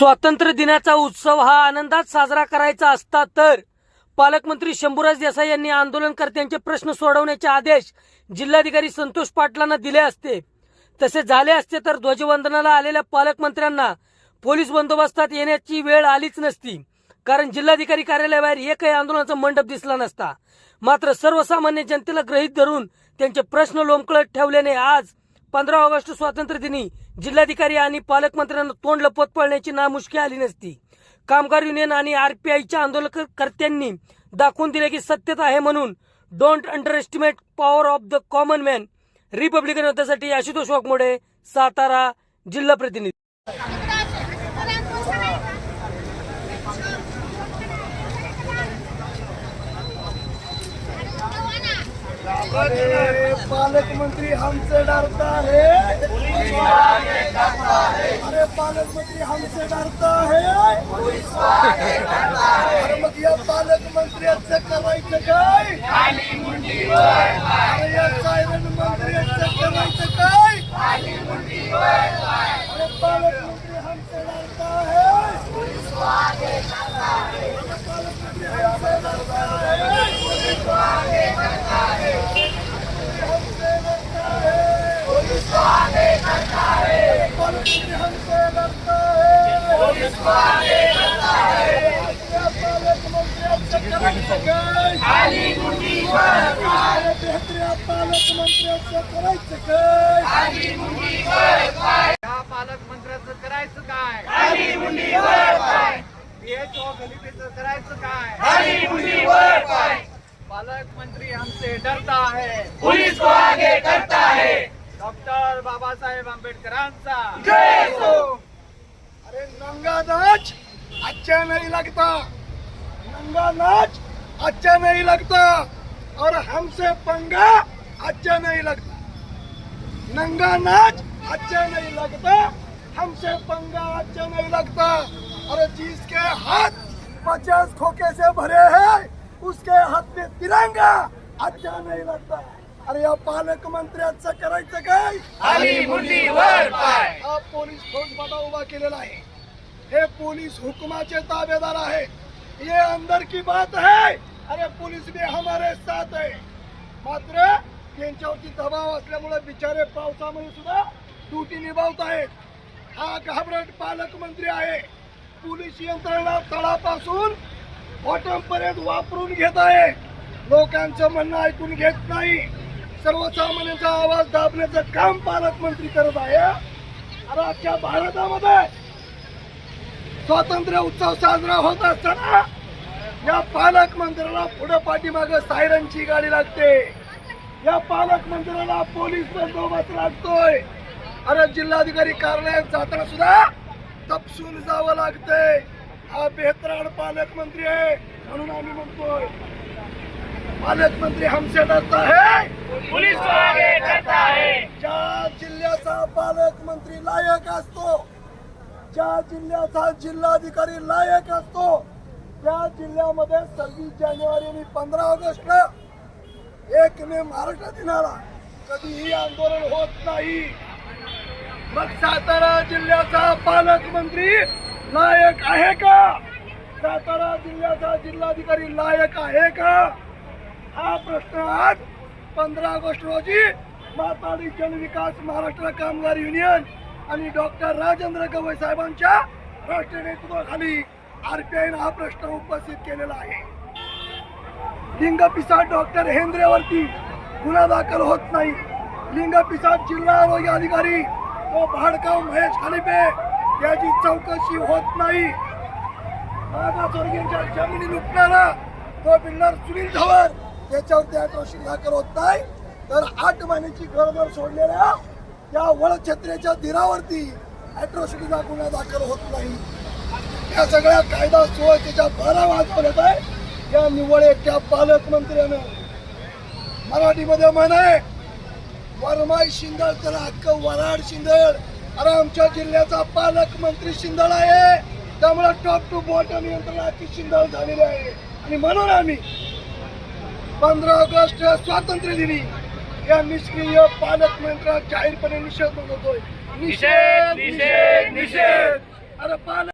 स्वातंत्र्य दिनाचा उत्सव हा आनंदात साजरा करायचा असता तर पालकमंत्री शंभूराज देसाई यांनी आंदोलनकर्त्यांचे प्रश्न सोडवण्याचे आदेश जिल्हाधिकारी संतोष पाटलांना दिले असते. तसे झाले असते तर ध्वजवंदनाला आलेल्या पालकमंत्र्यांना पोलीस बंदोबस्तात येण्याची वेळ आलीच नसती. कारण जिल्हाधिकारी कार्यालयाबाहेर एकही आंदोलनाचा मंडप दिसला नसता. मात्र सर्वसामान्य जनतेला ग्रहित धरून त्यांचे प्रश्न लोंबकळत ठेवल्याने आज पंधरा ऑगस्ट स्वातंत्र्य दिनी जिल्हाधिकारी आणि पालकमंत्र्यांना तोंड लपवत पळण्याची नामुष्की आली नसती. कामगार युनियन आणि आरपीआयच्या आंदोलनकर्त्यांनी दाखवून दिले की सत्यता आहे म्हणून don't underestimate power of the common man Republican होत्यासाठी Ashutosh Waghmode Satara जिल्हा प्रतिनिधी. पालकमंत्री हमसे डरता है अरे पालकमंत्री हमसे डरता है। अरे मग या पालकमंत्र्याचं करायचं काय अरे या सायरन मंत्र्याचं करायचं काय अरे पालकमंत्री हमसे डरता है। पालकमंत्री हमसे डरता है पालकमंत्री हमसे डरता है। पालकमंत्र्याचं करायचं काय? या पालकमंत्र्याचं करायचं काय? करायचं काय पालकमंत्री हमसे डरता है पुलिस को आगे करता है डॉक्टर बाबासाहेब आंबेडकरांचा. अरे नंगा नाच अच्छा नहीं लगता। नंगा नाच अच्छा नहीं लगता। और हमसे पंगा अच्छा नहीं लगता। नंगा नाच अच्छा नहीं लगता। हमसे पंगा अच्छा नहीं लगता। अरे जिसके हाथ पचास खोखे से भरे हैं, उसके हाथ में तिरंगा अच्छा नहीं लगता। अरे या पालक मंत्र्याचं करायचं काय? हा पोलीस फौजफाटा उभा केलेला आहे. हे पोलीस हुकुमाचे ताबेदार आहे. ये अंदर की बात है. अरे पुलिस भी हमारे साथ है. मात्र त्यांच्यावरती दबाव असल्यामुळे बिचारे पावसामध्ये सुद्धा ड्युटी निभावत आहेत. हा घाबरट पालकमंत्री आहे. पोलीस यंत्रणा तळापासून बॉटम पर्यंत वापरून घेत आहे. लोकांचं म्हणणं ऐकून घेत नाही. सर्वसामान्यांचा आवाज दाबण्याचं काम पालकमंत्री करत आहे. अरे अख्ख्या भारतामध्ये स्वातंत्र्य उत्सव साजरा होत असताना या पालकमंत्र्याला पुढे पाठीमाग सायरनची गाडी लागते. या पालकमंत्र्याला पोलीस बंदोबस्त लागतोय. अरे जिल्हाधिकारी कार्यालयात जाताना सुद्धा तपसून जावं लागतंय. हा बेहतराड पालकमंत्री आहे म्हणून आम्ही म्हणतोय. पालकमंत्री हमसे डरता है पुलिस को आगे करता है। ज्या जिल्ह्याचा पालकमंत्री लायक असतो ज्या जिल्ह्याचा जिल्हाधिकारी लायक असतो त्या जिल्ह्यामध्ये सव्वीस जानेवारी आणि पंधरा ऑगस्टला एक मे महाराष्ट्र दिनाला कधीही आंदोलन होत नाही. मग सातारा जिल्ह्याचा पालकमंत्री लायक आहे का? सातारा जिल्ह्याचा जिल्हाधिकारी लायक आहे का? हा प्रश्न आज पंधरा ऑगस्ट रोजी माताडी जनविकास महाराष्ट्र कामगार युनियन आणि डॉक्टर राजेंद्र गवई साहेबांच्या राष्ट्रीय नेतृत्वाखाली आरपीआयनं हा प्रश्न उपस्थित केलेला आहे. लिंगपिसात डॉक्टर हेंद्रेवरती गुन्हा दाखल होत नाही. लिंग पिसाट जिल्हा आरोग्य अधिकारी तो भाडकाव महेश खालिपे याची चौकशी होत नाही. मागासवर्गीयांच्या जमिनी लुटणारा तो बिल्डर सुनील धवन त्याच्यावरती अॅट्रॉसिटी दाखल होत नाही. तर आठ महिन्याची गरोदर सोडलेल्या या वळछत्र्याच्या धीरावरती अॅट्रॉसिटी गुन्हा दाखल होत नाही. या सगळ्या कायदा सुव्यवस्थेच्या बारा वाजपर्यंत आहे. या निवड एकट्या पालकमंत्र्यानं मराठीमध्ये म्हण आहे वरमाई शिंदळ तर हक्क वराड शिंदळ. अरे आमच्या जिल्ह्याचा पालकमंत्री शिंदळ आहे. त्यामुळे टॉप टू बॉटम यंत्रणा अति शिंदळ झालेली आहे. आणि म्हणून आम्ही पंधरा ऑगस्ट स्वातंत्र्य दिनी या निष्क्रिय पालकमंत्र्या जाहीरपणे निषेध नोंदवतोय निषेध, निषेध, निषेध. अरे पालक